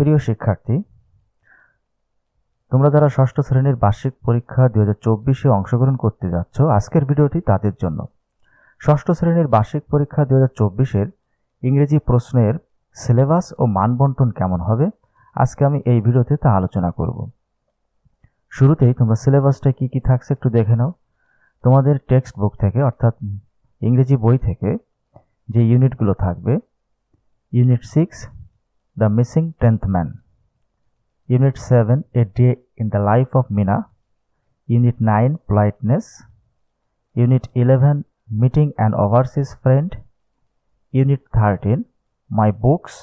প্রিয় শিক্ষার্থী, তোমরা যারা ষষ্ঠ শ্রেণির বার্ষিক পরীক্ষা দুই হাজার চব্বিশে অংশগ্রহণ করতে যাচ্ছ, আজকের ভিডিওটি তাদের জন্য। ষষ্ঠ শ্রেণির বার্ষিক পরীক্ষা দুই হাজার চব্বিশের ইংরেজি প্রশ্নের সিলেবাস ও মানবন্টন কেমন হবে, আজকে আমি এই ভিডিওতে তা আলোচনা করব। শুরুতেই তোমরা সিলেবাসটা কি কি থাকছে একটু দেখে নাও। তোমাদের টেক্সট বুক থেকে, অর্থাৎ ইংরেজি বই থেকে, যে ইউনিটগুলো থাকবে, unit six the missing tenth man unit seven a day in the life of Mina unit nine politeness. Unit eleven meeting and overseas friend unit thirteen my books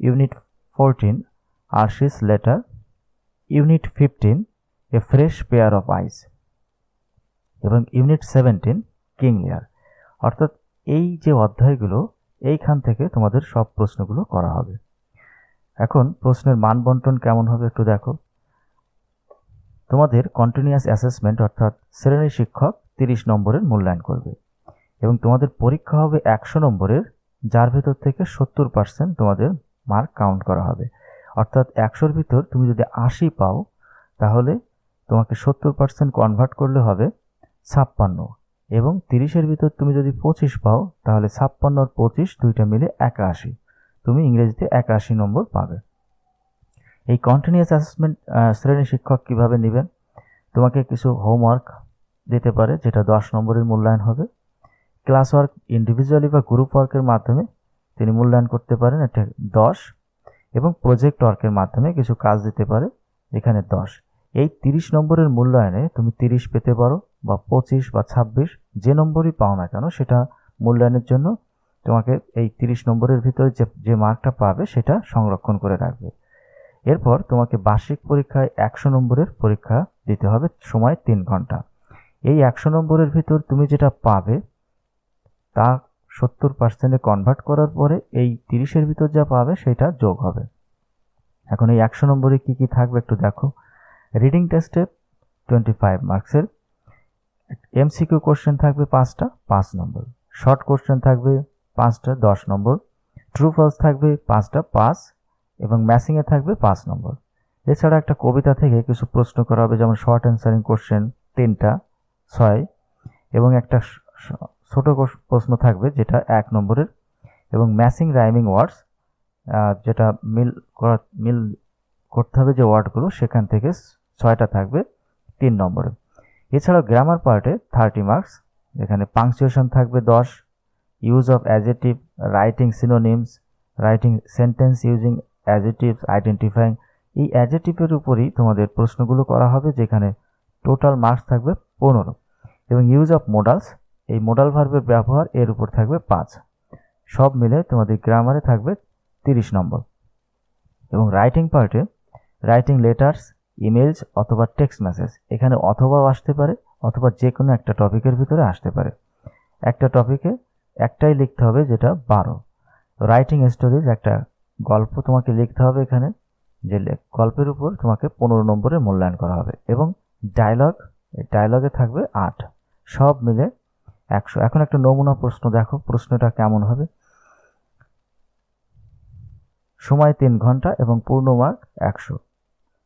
unit fourteen Arshi's letter unit fifteen a fresh pair of eyes এবং unit seventeen King Lear অর্থাৎ এই যে অধ্যায়গুলো, এইখান থেকে তোমাদের সব প্রশ্নগুলো করা হবে। এখন প্রশ্নের মান বন্টন কেমন হবে একটু দেখো। তোমাদের কন্টিনিউয়াস অ্যাসেসমেন্ট অর্থাৎ শ্রেণি শিক্ষক তিরিশ নম্বরের মূল্যায়ন করবে এবং তোমাদের পরীক্ষা হবে একশো নম্বরের, যার ভেতর থেকে সত্তর পার্সেন্ট তোমাদের মার্ক কাউন্ট করা হবে। অর্থাৎ একশোর ভিতর তুমি যদি আশি পাও, তাহলে তোমাকে সত্তর পার্সেন্ট কনভার্ট করলে হবে ছাপ্পান্ন এবং তিরিশের ভিতর তুমি যদি পঁচিশ পাও, তাহলে ছাপ্পান্ন আর পঁচিশ, দুইটা মিলে একাশি। তুমি ইংরেজিতে একাশি নম্বর পাবে। এই কন্টিনিউয়াস অ্যাসেসমেন্ট শ্রেণি শিক্ষক কীভাবে নেবেন? তোমাকে কিছু হোমওয়ার্ক দিতে পারে, যেটা দশ নম্বরের মূল্যায়ন হবে। ক্লাস ওয়ার্ক ইন্ডিভিজুয়ালি বা গ্রুপ ওয়ার্কের মাধ্যমে তিনি মূল্যায়ন করতে পারেন, এটা দশ। এবং প্রজেক্ট ওয়ার্কের মাধ্যমে কিছু কাজ দিতে পারে, এখানে দশ। এই তিরিশ নম্বরের মূল্যায়নে তুমি তিরিশ পেতে পারো, বা পঁচিশ বা ছাব্বিশ, যে নম্বরই পাও না কেন, সেটা মূল্যায়নের জন্য তোমাকে এই তিরিশ নম্বরের ভিতরে যে যে মার্কটা পাবে সেটা সংরক্ষণ করে রাখবে। এরপর তোমাকে বার্ষিক পরীক্ষায় একশো নম্বরের পরীক্ষা দিতে হবে, সময় তিন ঘণ্টা। এই একশো নম্বরের ভিতর তুমি যেটা পাবে, তা সত্তর পার্সেন্টে কনভার্ট করার পরে এই তিরিশের ভিতর যা পাবে সেটা যোগ হবে। এখন এই একশো নম্বরে কি কি থাকবে একটু দেখো। রিডিং টেস্টে টোয়েন্টি ফাইভ মার্কসের এমসিকিউ কোশ্চেন থাকবে পাঁচটা, পাঁচ নম্বর। শর্ট কোশ্চেন থাকবে পাঁচটা দশ নম্বর। ট্রু ফলস থাকবে পাঁচটা পাঁচ এবং ম্যাসিংয়ে থাকবে পাঁচ নম্বর। এছাড়া একটা কবিতা থেকে কিছু প্রশ্ন করা হবে, যেমন শর্ট অ্যান্সারিং কোশ্চেন তিনটা, ছয় এবং একটা ছোট প্রশ্ন থাকবে যেটা এক নম্বরের এবং ম্যাসিং রাইমিং ওয়ার্ডস যেটা মিল করা, মিল করতে হবে যে ওয়ার্ডগুলো, সেখান থেকে ছয়টা থাকবে তিন নম্বরে। এছাড়াও গ্রামার পার্টে থার্টি মার্কস এখানে পাংচুয়েশন থাকবে দশ use of adjective writing synonyms writing sentence using adjectives identifying এই অ্যাজেটিভের উপরই তোমাদের প্রশ্নগুলো করা হবে, যেখানে টোটাল মার্কস থাকবে পনেরো এবং ইউজ অফ মোডালস এই মোডাল ভার্বের ব্যবহার এর উপর থাকবে পাঁচ। সব মিলে তোমাদের গ্রামারে থাকবে তিরিশ নম্বর। এবং রাইটিং পার্টে রাইটিং লেটার্স ইমেলস অথবা টেক্সট মেসেজ এখানে অথবাও আসতে পারে, অথবা যে কোনো একটা টপিকের ভিতরে আসতে পারে। একটা টপিকে একটাই লিখতে হবে যেটা বারো। রাইটিং স্টোরিজ একটা গল্প তোমাকে লিখতে হবে এখানে, যে গল্পের উপর তোমাকে পনেরো নম্বরে মূল্যায়ন করা হবে এবং ডায়লগ ডায়লগে থাকবে আট। সব মিলে একশো এখন একটা নমুনা প্রশ্ন দেখো, প্রশ্নটা কেমন হবে? সময় তিন ঘণ্টা এবং পূর্ণ মার্ক একশো।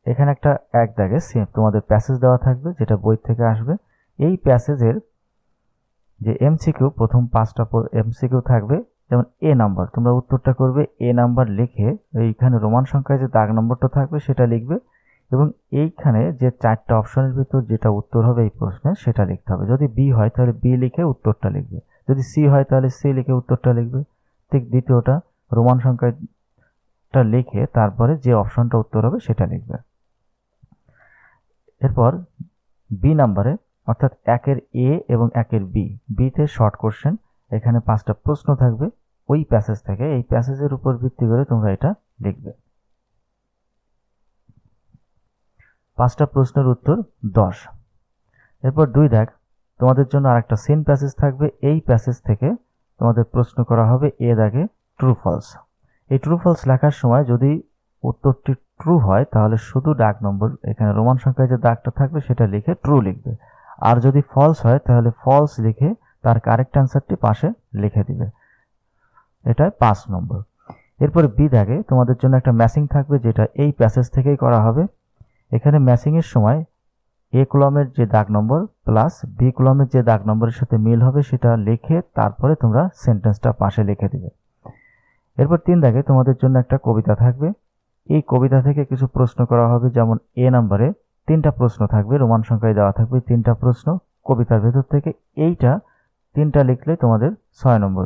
এখানে একটা এক দাগে সেম তোমাদের প্যাসেজ দেওয়া থাকবে, যেটা বই থেকে আসবে। এই প্যাসেজের যে এমসিকিউ প্রথম পাঁচটা এমসিকিউ থাকবে, যেমন এ নাম্বার তোমরা উত্তরটা করবে এ নাম্বার লিখে এইখানে রোমান সংখ্যায় যে দাগ নম্বরটা থাকবে সেটা লিখবে এবং এইখানে যে চারটা অপশনের ভিতর যেটা উত্তর হবে এই প্রশ্নে সেটা লিখতে হবে। যদি বি হয় তাহলে বি লিখে উত্তরটা লিখবে। যদি সি হয় তাহলে সি লিখে উত্তরটা লিখবে। ঠিক দ্বিতীয়টা, রোমান সংখ্যাটা লিখে তারপরে যে অপশনটা উত্তর হবে সেটা লিখবে। এরপর বি নাম্বারে অর্থাৎ একের এ এবং একের বি বিতে শর্ট কোশ্চেন এখানে পাঁচটা প্রশ্ন থাকবে। ওই প্যাসেজ থেকে এই প্যাসেজের উপর ভিত্তি করে তোমরা এটা লিখবে। পাঁচটা প্রশ্নের উত্তর দশ। এরপর দুই দেখ, তোমাদের জন্য আরেকটা সেন প্যাসেজ থাকবে। এই প্যাসেজ থেকে তোমাদের প্রশ্ন করা হবে, এ দাগে ট্রু ফলস এই ট্রু ফলস লেখার সময় যদি উত্তরটি ট্রু হয়, তাহলে শুধু ডাক নম্বর, এখানে রোমান সংখ্যায় যে দাগটা থাকবে, সেটা লিখে ট্রু লিখবে। আর যদি ফলস হয়, তাহলে ফলস লিখে তার কারেক্ট অ্যান্সারটি পাশে লিখে দিবে। এটা পাঁচ নম্বর। এরপরে বি দাগে তোমাদের জন্য একটা ম্যাসিং থাকবে, যেটা এই প্যাসেজ থেকেই করা হবে। এখানে ম্যাসিংয়ের সময় এ কলমের যে দাগ নম্বর প্লাস বি কলমের যে দাগ নম্বরের সাথে মিল হবে, সেটা লিখে তারপরে তোমরা সেন্টেন্সটা পাশে লিখে দিবে। এরপর তিন দাগে তোমাদের জন্য একটা কবিতা থাকবে। এই কবিতা থেকে কিছু প্রশ্ন করা হবে, যেমন এ নাম্বারে তিনটা প্রশ্ন থাকবে, রোমান সংখ্যায় দেওয়া থাকবে তিনটা প্রশ্ন। কবিতার ভেতর থেকে এইটা তিনটা লিখলে তোমাদের ছয় নম্বর।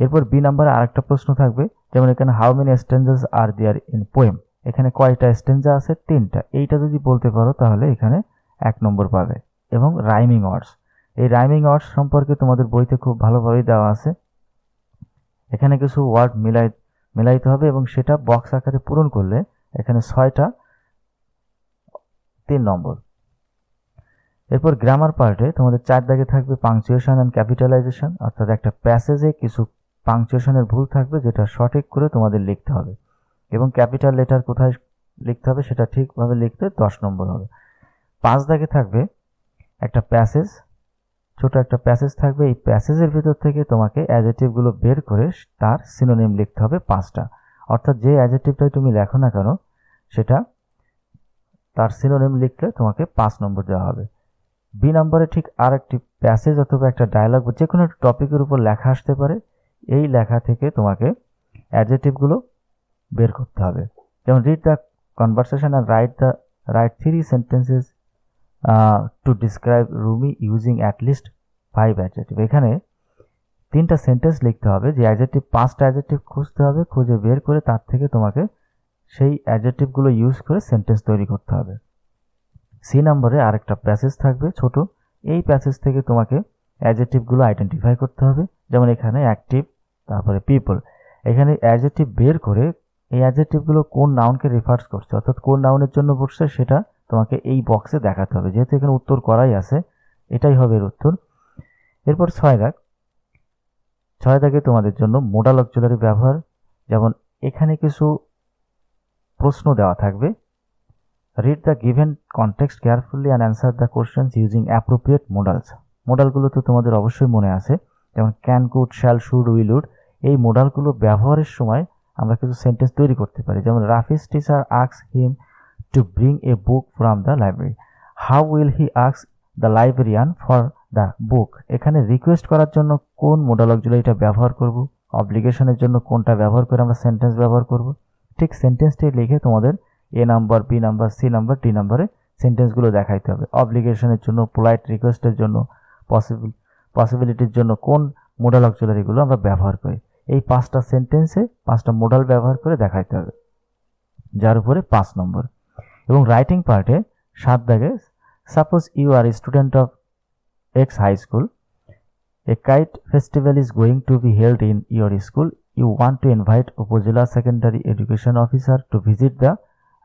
এরপর বি নাম্বারে আরেকটা প্রশ্ন থাকবে, যেমন এখানে how many stanzas are there in poem এখানে কয়টা স্টেঞ্জা আছে? তিনটা। এইটা যদি বলতে পারো, তাহলে এখানে এক নম্বর পাবে। এবং রাইমিং ওয়ার্ডস এই রাইমিং ওয়ার্ডস সম্পর্কে তোমাদের বইতে খুব ভালোভাবেই দেওয়া আছে। এখানে কিছু ওয়ার্ড মিলাই, মিলাইতে হবে এবং সেটা বক্স আকারে পূরণ করলে এখানে ছয়টা তিন নম্বর। এরপর গ্রামার পার্টে তোমাদের চার দাগে থাকবে পাংচুয়েশন অ্যান্ড ক্যাপিটালাইজেশন অর্থাৎ একটা প্যাসেজে কিছু পাংচুয়েশনের ভুল থাকবে যেটা সঠিক করে তোমাদের লিখতে হবে। এবং ক্যাপিটাল লেটার কোথায় লিখতে হবে সেটা ঠিকভাবে লিখতে দশ নম্বর হবে। পাঁচ দাগে থাকবে একটা প্যাসেজ ছোট একটা প্যাসেজ থাকবে। এই প্যাসেজের ভিতর থেকে তোমাকে অ্যাজেটিভগুলো বের করে তার সিনোনিম লিখতে হবে পাঁচটা। অর্থাৎ যে অ্যাজেটিভটাই তুমি লেখো না কেন, সেটা তার সিনোনিম লিখলে তোমাকে পাঁচ নম্বর দেওয়া হবে। বি নম্বরে ঠিক আর একটি প্যাসেজ অথবা একটা ডায়লগ বা যে কোনো একটা টপিকের উপর লেখা আসতে পারে। এই লেখা থেকে তোমাকে অ্যাডজেটিভগুলো বের করতে হবে। যেমন read the conversation and write the right three sentences to describe Rumi using at least five adjective এখানে তিনটা সেন্টেন্স লিখতে হবে। যে অ্যাডজেটিভ পাঁচটা অ্যাডজেটিভ খুঁজতে হবে, খুঁজে বের করে তার থেকে তোমাকে সেই অ্যাডজেটিভগুলো ইউজ করে সেন্টেন্স তৈরি করতে হবে। সি নম্বরে আরেকটা প্যাসেজ থাকবে ছোট। এই প্যাসেজ থেকে তোমাকে অ্যাডজেটিভগুলো আইডেন্টিফাই করতে হবে। যেমন এখানে অ্যাক্টিভ তারপরে পিপল এখানে অ্যাডজেটিভ বের করে এই অ্যাডজেটিভগুলো কোন নাউনকে রেফার্স করছে, অর্থাৎ কোন নাউনের জন্য বসছে, সেটা তোমাকে এই বক্সে দেখাতে হবে। যেহেতু এখানে উত্তর করাই আছে, এটাই হবে এর উত্তর। এরপর ছয় দাগ। ছয় দাগে তোমাদের জন্য মোডাল অক্সিলারি ব্যবহার। যেমন এখানে কিছু প্রশ্ন দেওয়া থাকবে। Read the given context carefully and answer the questions using appropriate modals মোডালগুলো তো তোমাদের অবশ্যই মনে আছে, যেমন can could shall should will would এই মোডালগুলো ব্যবহারের সময় আমরা কিছু সেন্টেন্স তৈরি করতে পারি। যেমন Rafi's teacher asks him to bring a book from the library how will he আক্স the librarian for the book এখানে রিকোয়েস্ট করার জন্য কোন মোডাল অক্সিলারিটা ব্যবহার করব? অব্লিগেশনের জন্য কোনটা ব্যবহার করে আমরা সেন্টেন্স ব্যবহার করব? ঠিক সেন্টেন্সটি লিখে তোমাদের A number B number C number D নাম্বারে সেন্টেন্সগুলো দেখাইতে হবে। অব্লিগেশনের জন্য পোলাইট রিকোয়েস্টের জন্য পসিবল পসিবিলিটির জন্য কোন মোডাল অক্সিলারিগুলো আমরা ব্যবহার করি? এই পাঁচটা সেন্টেন্সে পাঁচটা মোডাল ব্যবহার করে দেখাইতে হবে। যার উপরে পাঁচ নম্বর এবং রাইটিং পার্টে সাত দাগে suppose you are student of X high school a kite festival is going to be held in your school you want to invite Upazila secondary education officer to visit the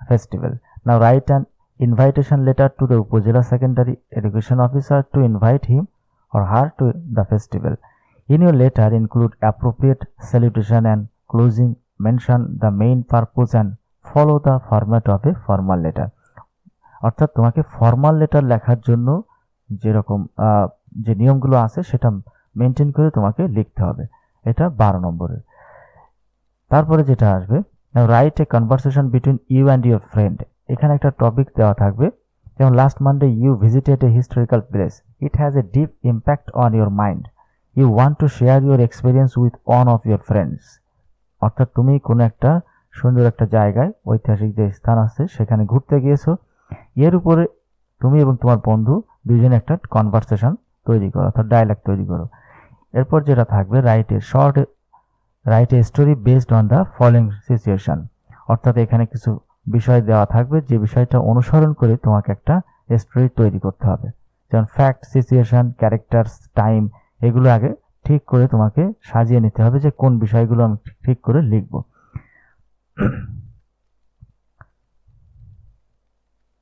festival. Now write an invitation letter to the Upojila Secondary Education Officer to invite him or her to the festival. In your letter include appropriate salutation and closing mention the main purpose and follow the format of a formal letter. অর্থাৎ তোমাকে formal letter লেখার জন্য যেরকম যে নিয়মগুলো আছে সেটা maintain করে তোমাকে লিখতে হবে এটা বারো নম্বরের তারপরে যেটা আসবে write a conversation between you and your friend এখানে একটা টপিক দেওয়া থাকবে, যেমন last Monday you visited a historical place it has a deep impact on your mind you want to share your experience with one of your friends অর্থাৎ তুমি কোনো একটা সুন্দর একটা জায়গায়, ঐতিহাসিক যে স্থান আছে, সেখানে ঘুরতে গিয়েছো। এর উপরে তুমি এবং তোমার বন্ধু দুজনে একটা কনভারসেশন তৈরি করো, অর্থাৎ ডায়লগ তৈরি করো। এরপর যেটা থাকবে write a short write a story based on the following situation অর্থাৎ এখানে কিছু বিষয় দেওয়া থাকবে, যে বিষয়টা অনুসরণ করে তোমাকে একটা স্টোরি তৈরি করতে হবে। যেমন ফ্যাক্ট সিচুয়েশন ক্যারেক্টার্স টাইম এগুলো আগে ঠিক করে তোমাকে সাজিয়ে নিতে হবে যে কোন বিষয়গুলো আমি ঠিক করে লিখব।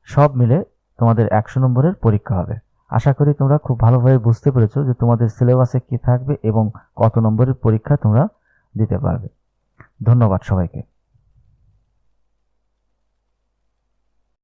সব মিলে তোমাদের একশো নম্বরের পরীক্ষা হবে। আশা করি তোমরা খুব ভালোভাবে বুঝতে পেরেছ যে তোমাদের সিলেবাসে কি থাকবে এবং কত নম্বরের পরীক্ষা তোমরা দিতে পারবে। ধন্যবাদ সবাইকে।